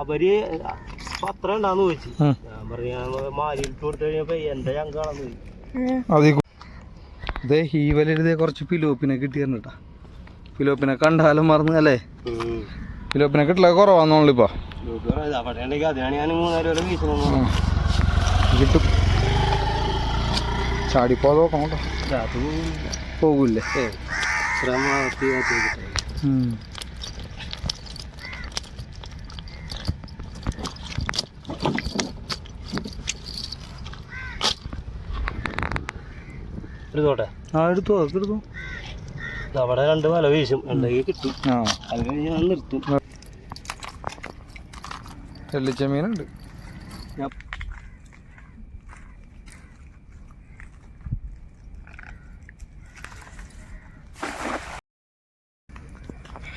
അവർ പത്രം ഉണ്ടാന്ന് ചോദിച്ചു. ഞാൻ പറഞ്ഞു ഞാൻ മാലിട്ട് കൊടുത്തു കഴിഞ്ഞപ്പോ എന്റെ ഞങ്ങളാണെന്ന് ചോദിച്ചു ദേ ഹീവലെഴുതിയ കുറച്ച് പിലോപ്പിനെ കിട്ടിയിരുന്നു കേട്ടാ. പിലോപ്പിനെ കണ്ടാലും മറന്നു അല്ലേ? പിലോപ്പിനെ കിട്ടില്ല കുറവാന്നുള്ളു ഇപ്പൊ. കിട്ടും. ചാടിപ്പോ നോക്കാം കേട്ടോ. പോകൂല്ലേ ശ്രമത്തി എടുത്തോട്ടെ? ആ എടുത്തു അതൊക്കെ എടുത്തു അവിടെ രണ്ട് വല വീശും. ഉണ്ടെങ്കിൽ കിട്ടും. ആ. അത് കഴിഞ്ഞ് ഞാൻ നിർത്തും. ചെല്ലിച്ചമീനുണ്ട്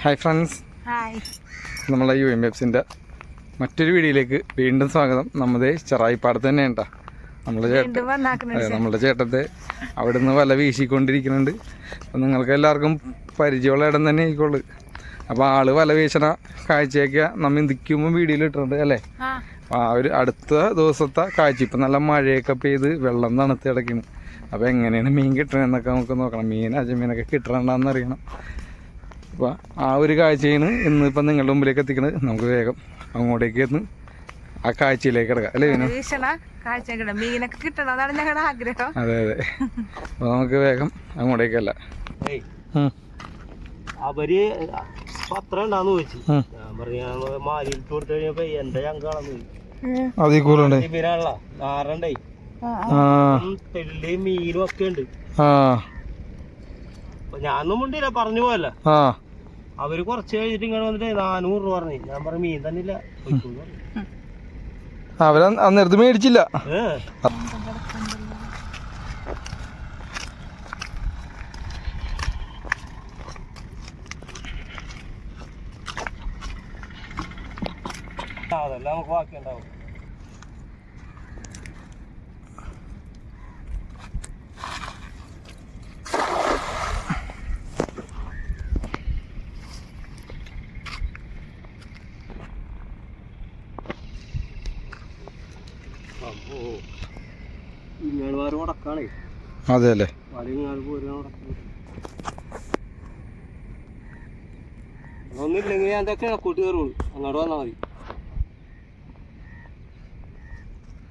ഹായ് ഫ്രണ്ട്സ്. ഹായ്. നമ്മളെ യു എം എഫ്സിന്റെ മറ്റൊരു വീഡിയോയിലേക്ക് വീണ്ടും സ്വാഗതം. നമ്മുടെ ചെറായിപ്പാടത്ത് തന്നെ ഉണ്ടാ നമ്മളെ ചേട്ടൻ നമ്മളുടെ ചേട്ടത്തെ അതെ നമ്മുടെ ചേട്ടത്തെ അവിടുന്ന് വല വീശിക്കൊണ്ടിരിക്കുന്നുണ്ട്. അപ്പം നിങ്ങൾക്ക് എല്ലാവർക്കും പരിചയമുള്ള ഇടം തന്നെ ആയിക്കോളൂ. അപ്പോൾ ആൾ വല വീശണ കാഴ്ചയൊക്കെ നമ്മൾ ഇന്ത്യക്കുമ്പോൾ വീഡിയോയിൽ ഇട്ടിട്ടുണ്ട് അല്ലേ? ആ. ആ ഒരു അടുത്ത ദിവസത്തെ കാഴ്ച ഇപ്പം നല്ല മഴയൊക്കെ പെയ്ത് വെള്ളം തണുത്ത് കിടക്കുന്നു. അപ്പോൾ എങ്ങനെയാണ് മീൻ കിട്ടണമെന്നൊക്കെ നമുക്ക് നോക്കണം. മീൻ അജമീനൊക്കെ കിട്ടണമെന്ന് അറിയണം. അപ്പോൾ ആ ഒരു കാഴ്ചയാണ് ഇന്നിപ്പം നിങ്ങളുടെ മുമ്പിലേക്ക് എത്തിക്കുന്നത്. നമുക്ക് വേഗം അങ്ങോട്ടേക്ക് എത്തുന്നു. ആ കാഴ്ചയിലേക്ക് കിടക്കാം. അല്ലേ വിനു? കാഴ്ച മീനൊക്കെ കിട്ടണമെന്നാണ് ഞങ്ങളുടെ ആഗ്രഹം. അതെ അതെ. അപ്പോൾ നമുക്ക് വേഗം അങ്ങോട്ടേക്കല്ല അവർ പത്രം ഉണ്ടാന്ന് ചോദിച്ചു. ഞാൻ പറഞ്ഞു കൊടുത്തു കഴിഞ്ഞപ്പോ എന്റെ തെള്ളി മീനും ഒക്കെ ഉണ്ട്. ഞാനൊന്നും മുണ്ടില്ല പറഞ്ഞു പോയല്ല. ആ. അവർ കുറച്ച് കഴിഞ്ഞിട്ട് ഇങ്ങനെ വന്നിട്ട് നാനൂറ് രൂപ പറഞ്ഞു. ഞാൻ പറഞ്ഞു മീൻ തന്നില്ല. അവർ അന്നേരത്ത് മേടിച്ചില്ല. അതെല്ലാം നമുക്ക് ബാക്കി ഉണ്ടാവും അപ്പോ ഇങ്ങനെ വേറെ മുടക്കാണേ അതെ അല്ലേ ഒന്നില്ലെങ്കിൽ ഞാൻ എന്തൊക്കെയാണ് കിഴക്കൂട്ട് കയറുള്ളൂ അങ്ങോട്ട് വന്നാൽ മതി.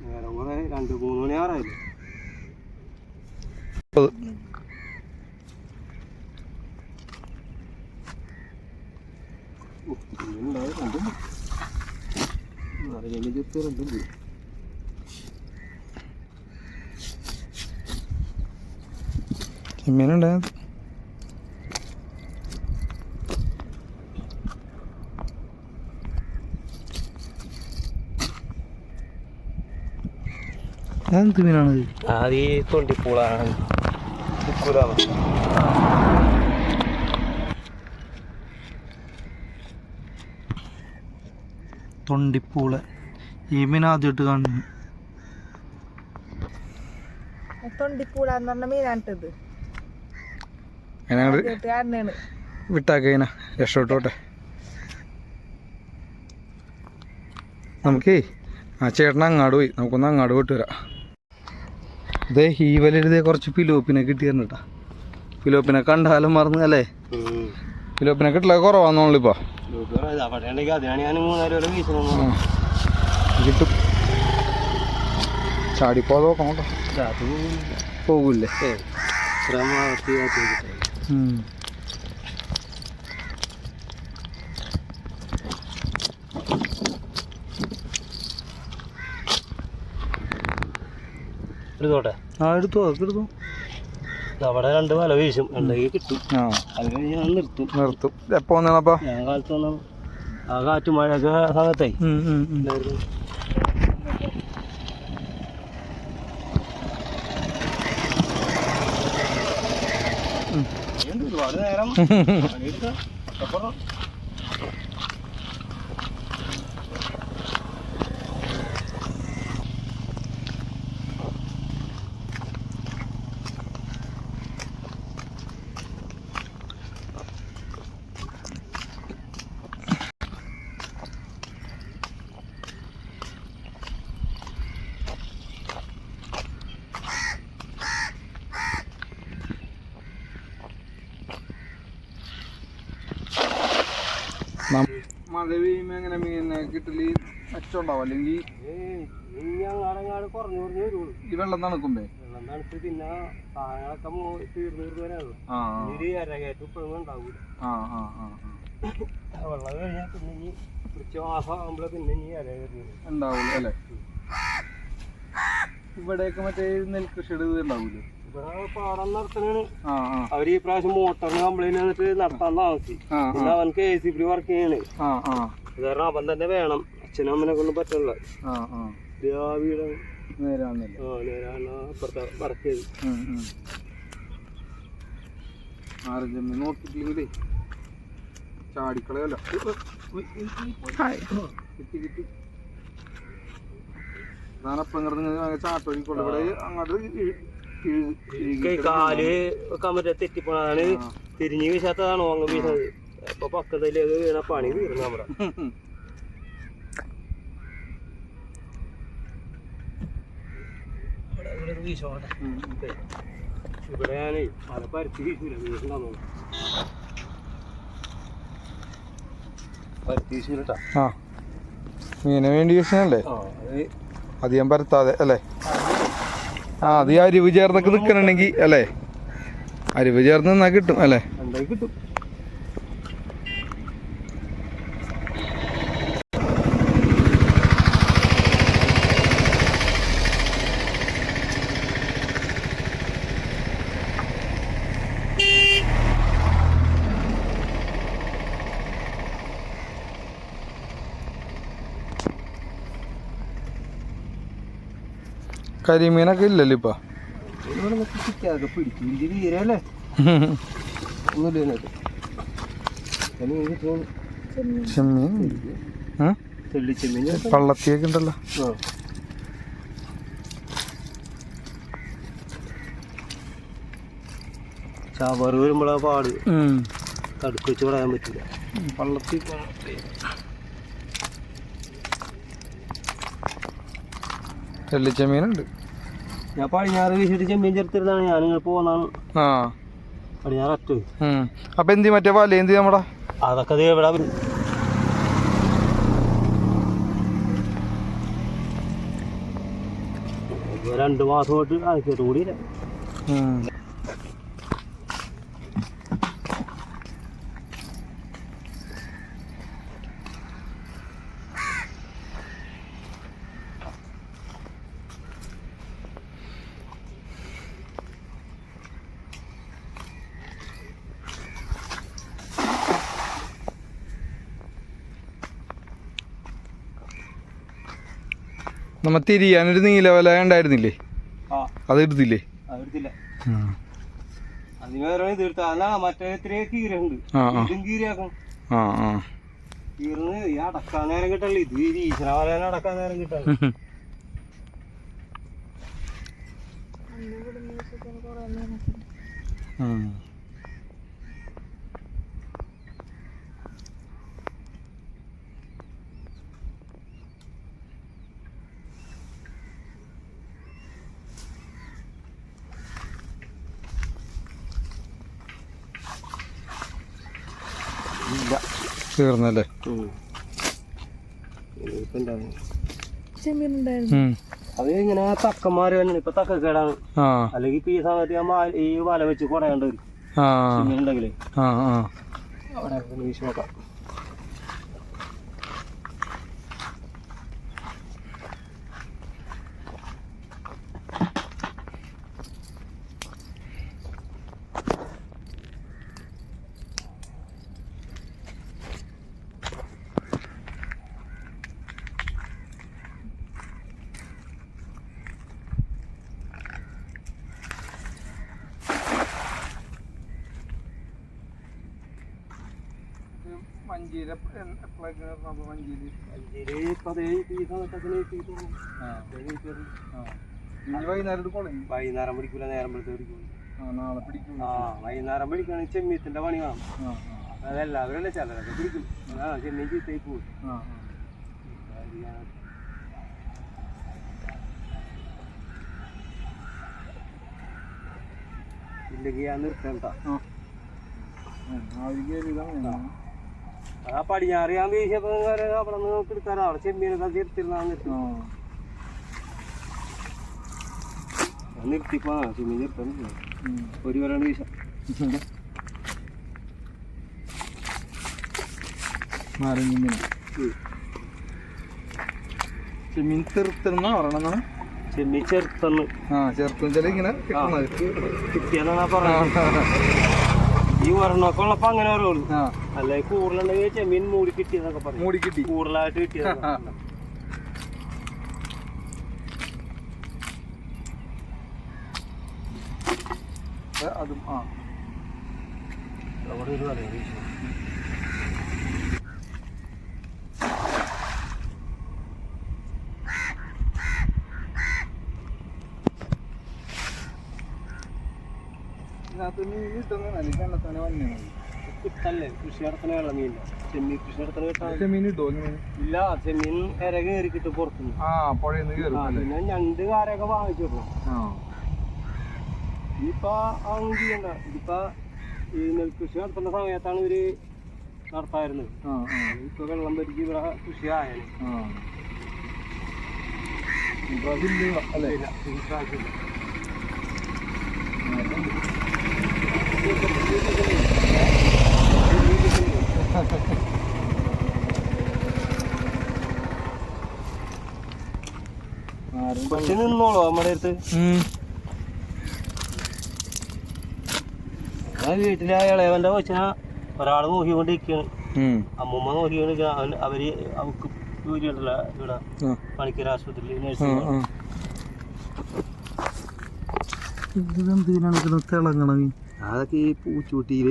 നേരം കുറെ രണ്ട് മൂന്ന് മണി ആറായില്ലേ രണ്ടും. ചെമ്മീനുണ്ടായത് എന്ത് മീനാണത് അത് ഈ തൊണ്ടിപ്പൂളാണ് തൊണ്ടിപ്പൂള. ഈ മീൻ ആദ്യമായിട്ട് കാണുന്നു. തൊണ്ടിപ്പൂളാന്ന് പറഞ്ഞ മീനാണിട്ടത്. വിട്ടാക്കതിനാ രക്ഷപ്പെട്ടോട്ടെ. നമുക്കേ ആ ചേട്ടൻ അങ്ങാട് പോയി. നമുക്കൊന്ന് അങ്ങാട് പോയിട്ട് വരാം. ഇതേ ഹീവലെഴുതിയ കുറച്ച് പിലോപ്പിനെ കിട്ടിയിരുന്നു കേട്ടാ പിലോപ്പിനെ കണ്ടാലും മറന്നു അല്ലേ പിലോപ്പിനെ കിട്ടില്ല കുറവാന്നോളിപ്പോ കിട്ടും. ചാടിപ്പോ നോക്കാം കേട്ടോ രാത്രി പോകൂല്ലേ. എടുത്തോട്ടെ? ആ എടുത്തു അതൊക്കെ എടുത്തു. അവിടെ രണ്ട് വല വീശും. ഉണ്ടെങ്കിൽ കിട്ടും. ആ. അത് ഞാൻ നിർത്തും. നിർത്തും. എപ്പോ വന്നാണപ്പാ ഞാൻ കാലത്ത് വന്ന ആ കാറ്റും മഴയൊക്കെ സമയത്തായി ¿Está മഴ പെയ്യുമ്പോ എങ്ങനെ മീനെ കിട്ടൽ മെച്ചമുണ്ടാവും അല്ലെങ്കിൽ ഈ വെള്ളം തണുക്കുമ്പേ? വെള്ളം തണുത്ത് പിന്നെ സാധനങ്ങളൊക്കെ മോ- തീർന്നു തീർന്നു വരാനുള്ളൂ. ആ ഒരു അരകയറ്റം ഇപ്പോഴും ഉണ്ടാവൂല. ആ ആ ആ ആ. വെള്ളം കഴിഞ്ഞാൽ പിന്നെ ഇനി കുറച്ച് മാസം ആകുമ്പോഴേ പിന്നെ ഇനി അര വരുന്നത് അല്ലേ? ഇവിടെയൊക്കെ മറ്റേ നെൽകൃഷിയുടെ ഇത് ഉണ്ടാവൂലേ? അവർ ഈ പ്രാവശ്യം മോട്ടറിന് കംപ്ലൈന്റ് വന്നിട്ട് നടത്താൻ താമസിച്ചു ആ പിന്നെ അവനക്ക് എ സി പി വർക്ക് ചെയ്യണേ. ആ ആ. അത് കാരണം അവൻ തന്നെ വേണം. അച്ഛനും അമ്മനെ കൊണ്ട് പറ്റുള്ള വീട് നേരാണ് വർക്ക് ചെയ്ത് ചാടിക്കളയല്ലോ. കിട്ടി കിട്ടി. ഞാനപ്പം ചാട്ടൊഴിക്കൊണ്ട് ഇവിടെ അങ്ങോട്ട് കൈ കാൽ വെക്കാൻ പറ്റാ തെറ്റിപ്പോണതാണ്. തിരിഞ്ഞു വീശാത്തതാണോ അങ്ങ് വീശത് അപ്പൊ പക്കത്തിലേക്ക് വീണ പണി തീർന്നു നമ്മുടെ ഇവിടെ ഞാനേ പല പരത്തി വീശൂല പരുത്തി വീശൂലട്ടാ മീനെ വേണ്ടി ആ അധികം പരത്താതെ അല്ലേ? ആ അത് ഈ അരിവ് ചേർന്നൊക്കെ നിൽക്കണമെങ്കിൽ അല്ലേ? അരിവ് ചേർന്ന് നിന്നാൽ കിട്ടും അല്ലേ? കിട്ടും. കരിമീനൊക്കെ ഇല്ലല്ലോ ഇപ്പൊ. ചെമ്മീൻ. പള്ളത്തിയൊക്കെ ഉണ്ടല്ലോ. ചവറ് വരുമ്പോഴാ പാട്. തടുക്ക് വെച്ച് കളയാൻ പറ്റില്ല പള്ളത്തി ചെള്ളിച്ചെമ്മീനുണ്ട് ഞാൻ പടിഞ്ഞാറ് വീശിട്ട് ചെമ്മീൻ ചേർത്തിരുന്നാണ് ഞാൻ ഇങ്ങനെ പോകുന്നതാണ് ആ. പടിഞ്ഞാറ് അറ്റ. അപ്പൊ എന്തി മറ്റേ വല എന്തി നമ്മടെ? അതൊക്കെ ഇപ്പൊ രണ്ട് മാസം തൊട്ട് ആക്കിയിട്ട് കൂടിയില്ല നമ്മ തിരിയാനൊരു നീല വല ഉണ്ടായിരുന്നില്ലേ ആ. അത് എടുത്തില്ലേ അതെടുത്തില്ല അതിന് വേറെ തീർത്ത അല്ല മറ്റേ ഇത്രയും കീരുണ്ട് ആ ആ ഇതും കീരിയാക്കും ആ ആ കീറുന്ന് ഈ അടക്കാൻ നേരം കിട്ടല്ല ഇത് ഈ വീശനാവാൻ അടക്കാൻ നേരം കിട്ടാൻ ഉം. ഇല്ല തീർന്നല്ലേ. അത് ഇങ്ങനെ തക്കന്മാര് ഇപ്പൊ തക്കക്കേടാണ്. അല്ലെങ്കിൽ ഇപ്പൊ ഈ സമയത്ത് ഞാൻ ഈ വല വെച്ച് കുടയേണ്ട വരും. ആ. ഉണ്ടെങ്കിലേ ആ ആ. അവിടെ ഒന്ന് വീശി നോക്കാം. മഞ്ചീര മഞ്ചീരി ഇനി വൈകുന്നേരം എടുക്കോളെ വൈകുന്നേരം പിടിക്കൂല നേരം നാളെ പിടിക്കും. ആ വൈകുന്നേരം പിടിക്കുകയാണെങ്കിൽ ചെമ്മീത്തിന്റെ പണി വേണം. അതെല്ലാവരും അല്ലേ ചിലരൊക്കെ പിടിക്കും. ആ ചെമ്മീൻ ചീത്തയ്ക്ക് പോകും ഇല്ലെങ്കിൽ ഞാൻ നിർത്തേണ്ട ആ. ആ ഒരു ആ പടിഞ്ഞാറ് ഞാൻ വീശിയപ്പോ അവിടെ നിന്ന് നോക്കി എടുക്കാനാ അവിടെ ചെമ്മീനൊക്കെ തീർത്തിരുന്നാ നിർത്തി നിർത്തിപ്പോ ചെമ്മീൻ നിർത്താൻ ഒരു വരാണ്ട് വീശ നാരങ്ങ മീൻ ചെമ്മീൻ ചെറുത്തിരുന്ന പറയണെന്നാണ് ചെമ്മീൻ ചെറുത്തന്ന് ആ ചെറുത്തും ചില ഇങ്ങനെ കിട്ടുന്നത്. പറഞ്ഞ ഈ വരണക്കുള്ളപ്പോ ഉള്ളപ്പോ അങ്ങനെ പറയുള്ളൂ ആ. അല്ലെ? കൂടുതലുണ്ടെങ്കിൽ ചെമ്മീൻ മൂടി കിട്ടിയെന്നൊക്കെ പറയും. മൂടി കിട്ടി. കിട്ടിയത് അതും ആ. അവിടെ ഒരു പറയാം വീശി. ഇതിനകത്ത് നീ കിട്ടുന്ന അല്ലെങ്കിൽ കണ്ടെത്താനെ വന്നു കിട്ടല്ലേ കൃഷി നടത്തുന്ന വെള്ളം ചെമ്മീൻ കൃഷി നടത്തുന്ന കിട്ടാൻ ചെമ്മീൻ കിട്ടുമോ ഇങ്ങനെ? ഇല്ല ചെമ്മീൻ ഇര കയറി കിട്ടും പുറത്തുനിന്ന് ആ കയറും ആ, അല്ലേ പിന്നെ ഞണ്ട് കാരൊക്കെ വാങ്ങിച്ചു കൊടുക്കണം ആ. ഇനിയിപ്പോ അതൊന്നും ചെയ്യണ്ട. ഇതിപ്പോ ഈ നെൽകൃഷി നടത്തുന്ന സമയത്താണ് ഇവർ നടത്തായിരുന്നത്. ആ ആ. ഇപ്പൊ വെള്ളം പരിക്ക് ഇവിടെ കൃഷി ആയാലും ആ. ഇല്ല, അല്ലേ? ഇല്ല ഈ പ്രാവശ്യം ഇല്ല. ആരും പക്ഷെ നിന്നോളൂ നമ്മുടെ അടുത്ത്. ഞാൻ വീട്ടിലെ ഇളയവന്റെ കൊച്ചിനെ ഒരാൾ നോക്കിക്കൊണ്ടിരിക്കാണ്. അമ്മൂമ്മ നോക്കിക്കൊണ്ടിരിക്കുക അവൻ അവർ അവക്ക് ജോലി ഉണ്ടല്ലോ ഇവിടെ പണിക്കര ആശുപത്രിയിൽ നേഴ്സിംഗ് ഇതെന്തിനാണ് തിളങ്ങണ മീൻ അതൊക്കെ ഈ പൂച്ചൂട്ടിയിൽ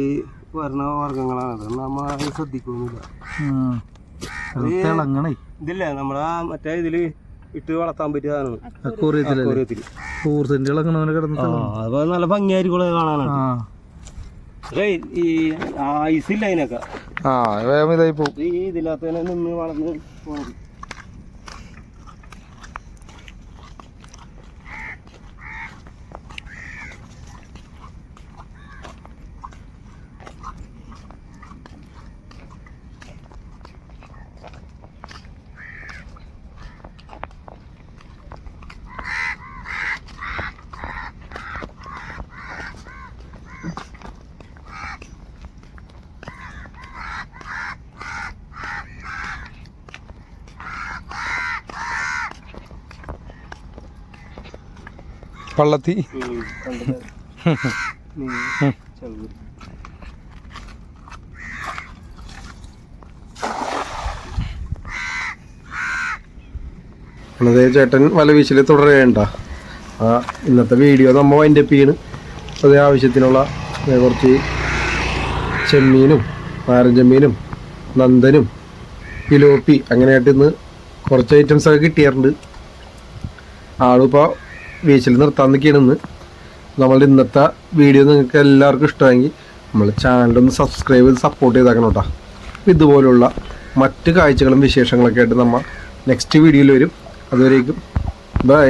വരണ വർഗങ്ങളാണ് അത് നമ്മൾ ശ്രദ്ധിക്കുന്നില്ല ഇതില്ല ഇതില്ലേ നമ്മളെ മറ്റേ ഇതിൽ ഇട്ട് വളർത്താൻ പറ്റിയതാണ് അപ്പൊ നല്ല ഭംഗിയായിരിക്കും കാണാനാണ് ഈ ഐസ് ഇല്ല അതിനൊക്കെ? ആ വേഗം പോകും ഈ ഇതിനകത്ത് തന്നെ നിന്ന് വളർന്ന് പോണത് ചെറുത്. അതേ ചേട്ടൻ വല വീശിൽ തുടരുകയുണ്ട. ആ ഇന്നത്തെ വീഡിയോ നമ്മൾ അതിന്റെ പീണ് അതേ ആവശ്യത്തിനുള്ള കുറച്ച് ചെമ്മീനും നാരൻ ചെമ്മീനും നന്ദനും പിലോപ്പി അങ്ങനെയായിട്ട് ഇന്ന് കുറച്ച് ഐറ്റംസ് ഒക്കെ കിട്ടിയിട്ടുണ്ട് ആളിപ്പോൾ ബീച്ചിൽ നിർത്താൻ നിൽക്കണമെന്ന് നമ്മളുടെ ഇന്നത്തെ വീഡിയോ നിങ്ങൾക്ക് എല്ലാവർക്കും ഇഷ്ടമായെങ്കിൽ നമ്മൾ ചാനലൊന്ന് സബ്സ്ക്രൈബ് ചെയ്ത് സപ്പോർട്ട് ചെയ്താക്കണം കേട്ടോ. ഇതുപോലുള്ള മറ്റ് കാഴ്ചകളും വിശേഷങ്ങളൊക്കെ ആയിട്ട് നമ്മൾ നെക്സ്റ്റ് വീഡിയോയിൽ വരും. അതുവരേക്കും ബൈ